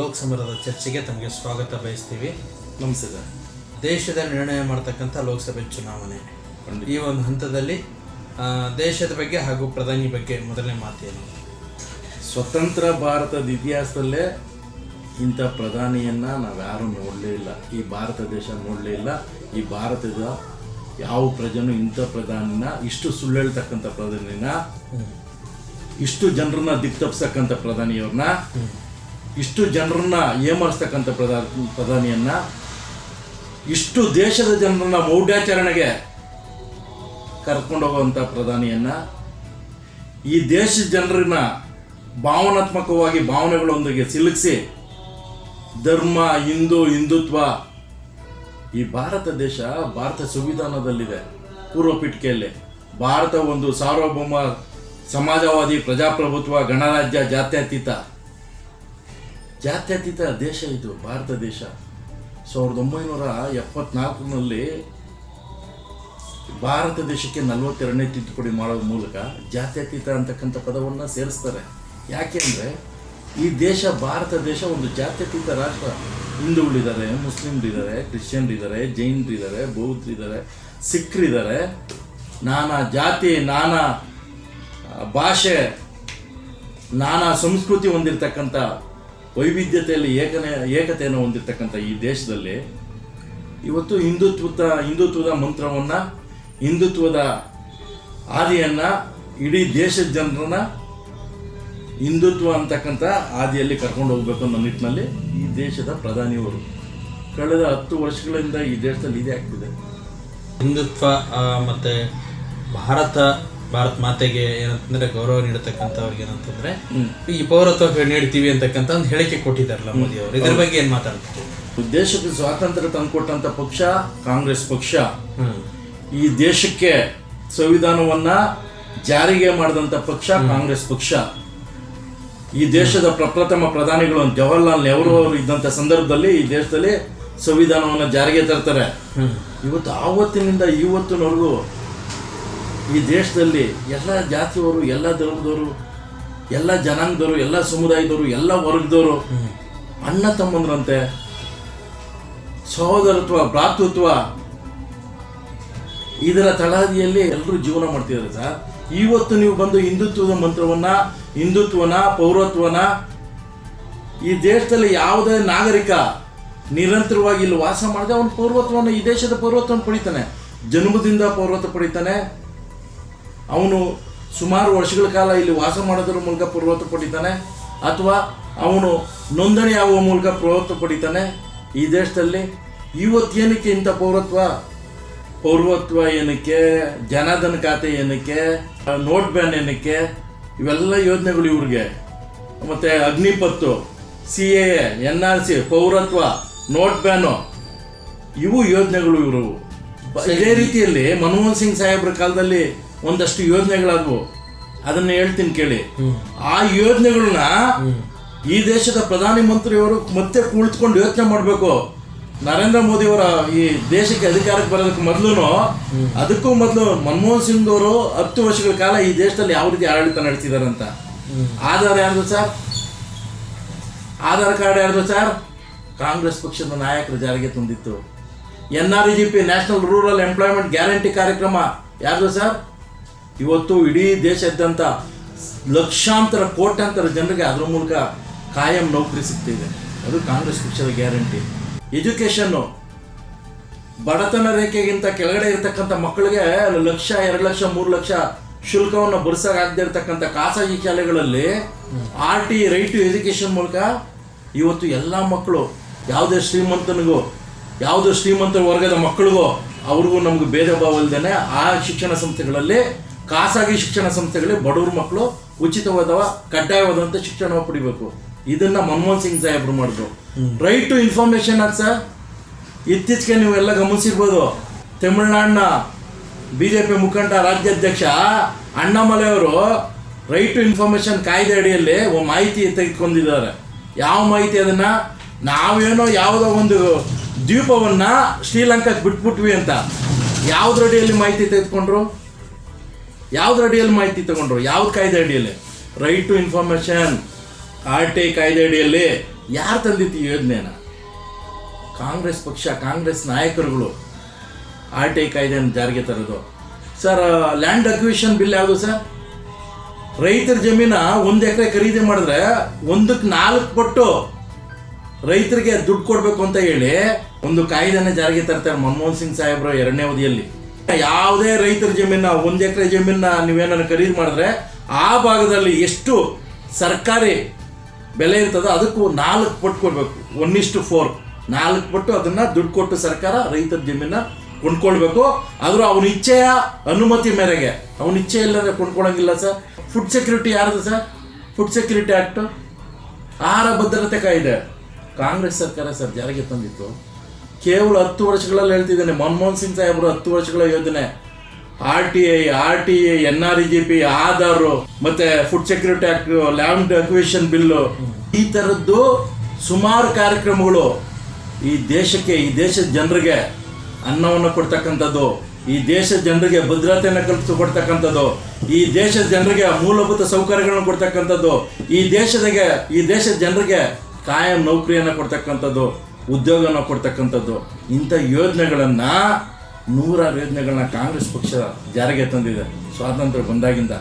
ಲೋಕ ಸಮರದ ಚರ್ಚೆಗೆ ತಮಗೆ ಸ್ವಾಗತ ಬಯಸ್ತೀವಿ. ನಮಸ್ತೆ ದೇಶದ ನಿರ್ಣಯ ಮಾಡ್ತಕ್ಕಂಥ ಲೋಕಸಭೆ ಚುನಾವಣೆ. ಈ ಒಂದು ಹಂತದಲ್ಲಿ ದೇಶದ ಬಗ್ಗೆ ಹಾಗೂ ಪ್ರಧಾನಿ ಬಗ್ಗೆ ಮೊದಲನೇ ಮಾತೇನು? ಸ್ವತಂತ್ರ ಭಾರತದ ಇತಿಹಾಸದಲ್ಲೇ ಇಂಥ ಪ್ರಧಾನಿಯನ್ನ ನಾವ್ಯಾರೂ ನೋಡಲೇ ಇಲ್ಲ. ಈ ಭಾರತ ದೇಶ ನೋಡಲೇ ಇಲ್ಲ. ಈ ಭಾರತದ ಯಾವ ಪ್ರಜೆನೂ ಇಂಥ ಪ್ರಧಾನಿನ ಇಷ್ಟು ಸುಳ್ಳು ಹೇಳ್ತಕ್ಕಂಥ ಪ್ರಧಾನಿನ ಇಷ್ಟು ಜನರನ್ನ ದಿಕ್ತಪ್ಸಕ್ಕಂಥ ಪ್ರಧಾನಿಯವ್ರನ್ನ ಇಷ್ಟು ಜನರನ್ನ ಏಮರ್ಸ್ತಕ್ಕಂಥ ಪ್ರಧಾನ ಪ್ರಧಾನಿಯನ್ನ, ಇಷ್ಟು ದೇಶದ ಜನರನ್ನ ಮೌಢ್ಯಾಚರಣೆಗೆ ಕರ್ಕೊಂಡೋಗುವಂಥ ಪ್ರಧಾನಿಯನ್ನ, ಈ ದೇಶದ ಜನರನ್ನ ಭಾವನಾತ್ಮಕವಾಗಿ ಭಾವನೆಗಳೊಂದಿಗೆ ಸಿಲುಕಿಸಿ, ಧರ್ಮ, ಹಿಂದೂ, ಹಿಂದುತ್ವ, ಈ ಭಾರತ ದೇಶ ಭಾರತ ಸಂವಿಧಾನದಲ್ಲಿದೆ. ಪೂರ್ವ ಪೀಠಿಕೆಯಲ್ಲಿ ಭಾರತ ಒಂದು ಸಾರ್ವಭೌಮ ಸಮಾಜವಾದಿ ಪ್ರಜಾಪ್ರಭುತ್ವ ಗಣರಾಜ್ಯ ಜಾತ್ಯತೀತ. ಜಾತ್ಯತೀತ ದೇಶ ಇದು, ಭಾರತ ದೇಶ. ಸಾವಿರದ ಒಂಬೈನೂರ ಎಪ್ಪತ್ನಾಲ್ಕರಲ್ಲಿ ಭಾರತ ದೇಶಕ್ಕೆ ನಲವತ್ತೆರಡನೇ ತಿದ್ದುಪಡಿ ಮಾಡೋದ್ರ ಮೂಲಕ ಜಾತ್ಯತೀತ ಅಂತಕ್ಕಂಥ ಪದವನ್ನು ಸೇರಿಸ್ತಾರೆ. ಯಾಕೆಂದರೆ ಈ ದೇಶ, ಭಾರತ ದೇಶ ಒಂದು ಜಾತ್ಯತೀತ ರಾಷ್ಟ್ರ. ಹಿಂದೂಗಳಿದ್ದಾರೆ, ಮುಸ್ಲಿಮ್ರಿದ್ದಾರೆ, ಕ್ರಿಶ್ಚಿಯನ್ರಿದ್ದಾರೆ, ಜೈನರಿದ್ದಾರೆ, ಬೌದ್ಧರಿದ್ದಾರೆ, ಸಿಖ್ರಿದ್ದಾರೆ. ನಾನಾ ಜಾತಿ, ನಾನಾ ಭಾಷೆ, ನಾನಾ ಸಂಸ್ಕೃತಿ ಹೊಂದಿರತಕ್ಕಂಥ ವೈವಿಧ್ಯತೆಯಲ್ಲಿ ಏಕನೆ, ಏಕತೆಯನ್ನು ಹೊಂದಿರತಕ್ಕಂಥ ಈ ದೇಶದಲ್ಲಿ ಇವತ್ತು ಹಿಂದುತ್ವದ ಹಿಂದುತ್ವದ ಮಂತ್ರವನ್ನು, ಹಿಂದುತ್ವದ ಆದಿಯನ್ನು ಇಡೀ ದೇಶದ ಜನರನ್ನ ಹಿಂದುತ್ವ ಅಂತಕ್ಕಂಥ ಆದಿಯಲ್ಲಿ ಕರ್ಕೊಂಡು ಹೋಗ್ಬೇಕು ಅನ್ನೋ ನಿಟ್ಟಿನಲ್ಲಿ ಈ ದೇಶದ ಪ್ರಧಾನಿಯವರು ಕಳೆದ ಹತ್ತು ವರ್ಷಗಳಿಂದ ಈ ದೇಶದಲ್ಲಿ ಇದೇ ಆಗ್ತಿದೆ. ಹಿಂದುತ್ವ ಮತ್ತು ಮತ್ತೆ ಭಾರತ ಭಾರತ ಮಾತೆಗೆ ಏನಂತಂದ್ರೆ ಗೌರವ ನೀಡತಕ್ಕಂಥವ್ರಿಗೆ ಏನಂತಂದ್ರೆ ಈ ಪೌರತ್ವ ನೀಡ್ತೀವಿ ಅಂತಕ್ಕಂಥ ಒಂದು ಹೇಳಿಕೆ ಕೊಟ್ಟಿದ್ದಾರಲ್ಲ ಮೋದಿ ಅವರು. ಇದ್ರ ಬಗ್ಗೆ ಏನ್ ಮಾತಾಡ್ತಾರೆ? ದೇಶಕ್ಕೆ ಸ್ವಾತಂತ್ರ್ಯ ತಂದುಕೊಟ್ಟಂತ ಪಕ್ಷ ಕಾಂಗ್ರೆಸ್ ಪಕ್ಷ. ಈ ದೇಶಕ್ಕೆ ಸಂವಿಧಾನವನ್ನ ಜಾರಿಗೆ ಮಾಡಿದಂಥ ಪಕ್ಷ ಕಾಂಗ್ರೆಸ್ ಪಕ್ಷ. ಈ ದೇಶದ ಪ್ರಪ್ರಥಮ ಪ್ರಧಾನಿಗಳು ಜವಾಹರ್ಲಾಲ್ ನೆಹರು ಅವರು ಇದ್ದಂಥ ಸಂದರ್ಭದಲ್ಲಿ ಈ ದೇಶದಲ್ಲಿ ಸಂವಿಧಾನವನ್ನು ಜಾರಿಗೆ ತರ್ತಾರೆ. ಇವತ್ತು ಆವತ್ತಿನಿಂದ ಇವತ್ತಿನವರೆಗೂ ಈ ದೇಶದಲ್ಲಿ ಎಲ್ಲ ಜಾತಿಯವರು, ಎಲ್ಲ ಧರ್ಮದವರು, ಎಲ್ಲ ಜನಾಂಗದವರು, ಎಲ್ಲ ಸಮುದಾಯದವರು, ಎಲ್ಲ ವರ್ಗದವರು ಅಣ್ಣ ತಮ್ಮಂದ್ರಂತೆ ಸಹೋದರತ್ವ, ಭ್ರಾತೃತ್ವ ಇದರ ತಳಹದಿಯಲ್ಲಿ ಎಲ್ಲರೂ ಜೀವನ ಮಾಡ್ತಿದ್ದಾರೆ ಸರ್. ಇವತ್ತು ನೀವು ಬಂದು ಹಿಂದುತ್ವದ ಮಂತ್ರವನ್ನ, ಹಿಂದುತ್ವನ, ಪೌರತ್ವನ, ಈ ದೇಶದಲ್ಲಿ ಯಾವುದೇ ನಾಗರಿಕ ನಿರಂತರವಾಗಿ ಇಲ್ಲಿ ವಾಸ ಮಾಡದೆ ಅವನು ಪೌರತ್ವವನ್ನು, ಈ ದೇಶದ ಪೌರತ್ವವನ್ನು ಪಡಿತಾನೆ. ಜನ್ಮದಿಂದ ಪೌರತ್ವ ಪಡಿತಾನೆ. ಅವನು ಸುಮಾರು ವರ್ಷಗಳ ಕಾಲ ಇಲ್ಲಿ ವಾಸ ಮಾಡೋದ್ರ ಮೂಲಕ ಪೌರತ್ವ ಪಡಿತಾನೆ ಅಥವಾ ಅವನು ನೋಂದಣಿ ಆಗುವ ಮೂಲಕ ಪ್ರವೃತ್ತ ಪಡಿತಾನೆ ಈ ದೇಶದಲ್ಲಿ ಇವತ್ತೇನಕ್ಕೆ ಇಂಥ ಪೌರತ್ವ? ಪೌರತ್ವ ಏನಕ್ಕೆ? ಜನಧನ ಖಾತೆ ಏನಕ್ಕೆ? ನೋಟ್ ಬ್ಯಾನ್ ಏನಕ್ಕೆ? ಇವೆಲ್ಲ ಯೋಜನೆಗಳು ಇವ್ರಿಗೆ. ಮತ್ತೆ Agnipath C A N R C, ಪೌರತ್ವ, ನೋಟ್ ಬ್ಯಾನು, ಇವು ಯೋಜನೆಗಳು ಇವರು ಇದೇ ರೀತಿಯಲ್ಲಿ ಮನಮೋಹನ್ ಸಿಂಗ್ ಸಾಹೇಬ್ರ ಕಾಲದಲ್ಲಿ ಒಂದಷ್ಟು ಯೋಜನೆಗಳಾದವು. ಅದನ್ನ ಹೇಳ್ತೀನಿ ಕೇಳಿ. ಆ ಯೋಜನೆಗಳನ್ನ ಈ ದೇಶದ ಪ್ರಧಾನಿ ಮಂತ್ರಿಯವರು ಮತ್ತೆ ಕುಳಿತುಕೊಂಡು ಯೋಚನೆ ಮಾಡಬೇಕು. ನರೇಂದ್ರ ಮೋದಿ ಅವರ ಈ ದೇಶಕ್ಕೆ ಅಧಿಕಾರಕ್ಕೆ ಬರೋದಕ್ಕೆ ಮೊದಲು ಅದಕ್ಕೂ ಮೊದಲು ಮನಮೋಹನ್ ಸಿಂಗ್ ಅವರು ಹತ್ತು ವರ್ಷಗಳ ಕಾಲ ಈ ದೇಶದಲ್ಲಿ ಯಾವ ರೀತಿ ಆಡಳಿತ ನಡೆಸಿದಾರಂತ. ಆಧಾರ ಯಾರ್ದು ಸರ್? ಆಧಾರ್ ಕಾರ್ಡ್ ಯಾರ್ದು ಸರ್? ಕಾಂಗ್ರೆಸ್ ಪಕ್ಷದ ನಾಯಕರು ಜಾರಿಗೆ ತಂದಿತ್ತು. N R G P national rural employment guarantee ಕಾರ್ಯಕ್ರಮ. ಯಾರ್ದು ಸರ್? ಇವತ್ತು ಇಡೀ ದೇಶಾದ್ಯಂತ ಲಕ್ಷಾಂತರ, ಕೋಟ್ಯಾಂತರ ಜನರಿಗೆ ಅದರ ಮೂಲಕ ಕಾಯಂ ನೌಕರಿ ಸಿಗ್ತಿದೆ ಅದು ಕಾಂಗ್ರೆಸ್ ಪಕ್ಷದ ಗ್ಯಾರಂಟಿ. ಎಜುಕೇಷನ್ನು ಬಡತನ ರೇಖೆಗಿಂತ ಕೆಳಗಡೆ ಇರತಕ್ಕಂಥ ಮಕ್ಕಳಿಗೆ ಲಕ್ಷ, ಎರಡು ಲಕ್ಷ, ಮೂರು ಲಕ್ಷ ಶುಲ್ಕವನ್ನು ಭರಿಸಕ್ಕಾಗದೇ ಇರತಕ್ಕಂಥ ಖಾಸಗಿ ಶಾಲೆಗಳಲ್ಲಿ R T, right to education ಮೂಲಕ ಇವತ್ತು ಎಲ್ಲ ಮಕ್ಕಳು, ಯಾವುದೇ ಶ್ರೀಮಂತನಿಗೂ ಯಾವುದೇ ಶ್ರೀಮಂತ ವರ್ಗದ ಮಕ್ಕಳಿಗೋ ಅವ್ರಿಗೂ ನಮ್ಗೆ ಭೇದ ಭಾವ ಇಲ್ದೇನೆ ಆ ಶಿಕ್ಷಣ ಸಂಸ್ಥೆಗಳಲ್ಲಿ ಖಾಸಗಿ ಶಿಕ್ಷಣ ಸಂಸ್ಥೆಗಳಲ್ಲಿ ಬಡವ್ರ ಮಕ್ಕಳು ಉಚಿತವಾದ ಕಡ್ಡಾಯವಾದಂಥ ಶಿಕ್ಷಣ ಪಡಿಬೇಕು. ಇದನ್ನ ಮನಮೋಹನ್ ಸಿಂಗ್ ಸಾಹೇಬ್ರು ಮಾಡಿದ್ರು. ರೈಟ್ ಟು ಇನ್ಫಾರ್ಮೇಶನ್ ಅಂತ ಸರ್ ಇತ್ತೀಚೆಗೆ ನೀವೆಲ್ಲ ಗಮನಿಸಿರ್ಬೋದು. ತಮಿಳುನಾಡಿನ ಬಿ ಜೆ ಪಿ ಮುಖಂಡ ರಾಜ್ಯಾಧ್ಯಕ್ಷ ಅಣ್ಣಾಮಲೆಯವರು ರೈಟ್ ಟು ಇನ್ಫಾರ್ಮೇಶನ್ ಕಾಯ್ದೆ ಅಡಿಯಲ್ಲಿ ಮಾಹಿತಿ ತೆಗೆದುಕೊಂಡಿದ್ದಾರೆ. ಯಾವ ಮಾಹಿತಿ ಅದನ್ನು? ನಾವೇನೋ ಯಾವುದೋ ಒಂದು ದ್ವೀಪವನ್ನ ಶ್ರೀಲಂಕಾಕ್ಕೆ ಬಿಟ್ಬಿಟ್ವಿ ಅಂತ. ಯಾವ್ದ್ರ ಅಡಿಯಲ್ಲಿ ಮಾಹಿತಿ ತೆಗೆದುಕೊಂಡ್ರು? ಯಾವ್ದ್ರ ಅಡಿಯಲ್ಲಿ ಮಾಹಿತಿ ತಗೊಂಡ್ರು? ಯಾವ್ದು ಕಾಯ್ದೆ ಅಡಿಯಲ್ಲಿ? Right to information R T I ಕಾಯ್ದೆ ಅಡಿಯಲ್ಲಿ ಯಾರು ತಂದಿತ್ತು ಯೋಜನೆನ ಕಾಂಗ್ರೆಸ್ ಪಕ್ಷ, ಕಾಂಗ್ರೆಸ್ ನಾಯಕರುಗಳು ಆರ್ ಟಿ ಐ ಕಾಯ್ದೆಯನ್ನು ಜಾರಿಗೆ ತರೋದು. ಸರ್ ಲ್ಯಾಂಡ್ ಅಕ್ವಿಷನ್ ಬಿಲ್ ಯಾವುದು ಸರ್? ರೈತರ ಜಮೀನ ಒಂದು ಎಕರೆ ಖರೀದಿ ಮಾಡಿದ್ರೆ ಒಂದಕ್ಕೆ ನಾಲ್ಕು ಪಟ್ಟು ರೈತರಿಗೆ ದುಡ್ಡು ಕೊಡಬೇಕು ಅಂತ ಹೇಳಿ ಒಂದು ಕಾಯ್ದೆನ ಜಾರಿಗೆ ತರ್ತಾರೆ ಮನಮೋಹನ್ ಸಿಂಗ್ ಸಾಹೇಬ್ರ ಎರಡನೇ ಅವಧಿಯಲ್ಲಿ. ಯಾವುದೇ ರೈತರ ಜಮೀನ ಒಂದು ಎಕರೆ ಜಮೀನ ನೀವೇನಾದ್ರು ಖರೀದಿ ಮಾಡಿದ್ರೆ ಆ ಭಾಗದಲ್ಲಿ ಎಷ್ಟು ಸರ್ಕಾರಿ ಬೆಲೆ ಇರ್ತದೋ ಅದಕ್ಕೂ ನಾಲ್ಕು ಪಟ್ಟು ಕೊಡಬೇಕು. ಒನ್ ಇಷ್ಟು ಫೋರ್ ನಾಲ್ಕು ಪಟ್ಟು ಅದನ್ನ ದುಡ್ಡು ಕೊಟ್ಟು ಸರ್ಕಾರ ರೈತರ ಜಮೀನ ಕೊಂಡ್ಕೊಳ್ಬೇಕು. ಆದರೂ ಅವನ ಇಚ್ಛೆಯ ಅನುಮತಿ ಮೇರೆಗೆ, ಅವನ ಇಚ್ಛೆ ಇಲ್ಲದೆ ಕೊಂಡ್ಕೊಳಂಗಿಲ್ಲ ಸರ್. ಫುಡ್ ಸೆಕ್ಯೂರಿಟಿ ಯಾರದು ಸರ್? ಫುಡ್ ಸೆಕ್ಯೂರಿಟಿ ಆಕ್ಟ್ ಆಹಾರ ಭದ್ರತೆ ಕಾಯ್ದೆ. ಕಾಂಗ್ರೆಸ್ ಸರ್ಕಾರ ಸರ್ ಜಾರಿಗೆ ತಂದಿತ್ತು. ಕೇವಲ ಹತ್ತು ವರ್ಷಗಳಲ್ಲಿ ಹೇಳ್ತಿದ್ದೇನೆ, ಮನಮೋಹನ್ ಸಿಂಗ್ ಸಾಹೇಬರು ಹತ್ತು ವರ್ಷಗಳ ಯೋಜನೆ. R T I, R T I, N R E G P, Aadhaar, ಮತ್ತೆ food security act land acquisition bill ಈ ಥರದ್ದು ಸುಮಾರು ಕಾರ್ಯಕ್ರಮಗಳು ಈ ದೇಶಕ್ಕೆ, ಈ ದೇಶದ ಜನರಿಗೆ ಅನ್ನವನ್ನು ಕೊಡ್ತಕ್ಕಂಥದ್ದು, ಈ ದೇಶದ ಜನರಿಗೆ ಭದ್ರತೆಯನ್ನು ಕಲ್ಪಿಸಿಕೊಡ್ತಕ್ಕಂಥದ್ದು ಈ ದೇಶದ ಜನರಿಗೆ ಮೂಲಭೂತ ಸೌಕರ್ಯಗಳನ್ನು ಕೊಡ್ತಕ್ಕಂಥದ್ದು, ಈ ದೇಶದಾಗೆ, ಈ ದೇಶದ ಜನರಿಗೆ ಕಾಯಂ ನೌಕರಿಯನ್ನು ಕೊಡ್ತಕ್ಕಂಥದ್ದು ಉದ್ಯೋಗನ ಕೊಡ್ತಕ್ಕಂಥದ್ದು, ಇಂಥ ಯೋಜನೆಗಳನ್ನು, ನೂರಾರು ಯೋಜನೆಗಳನ್ನ ಕಾಂಗ್ರೆಸ್ ಪಕ್ಷ ಜಾರಿಗೆ ತಂದಿದೆ. ಸ್ವಾತಂತ್ರ್ಯ ಬಂದಾಗಿಂದ.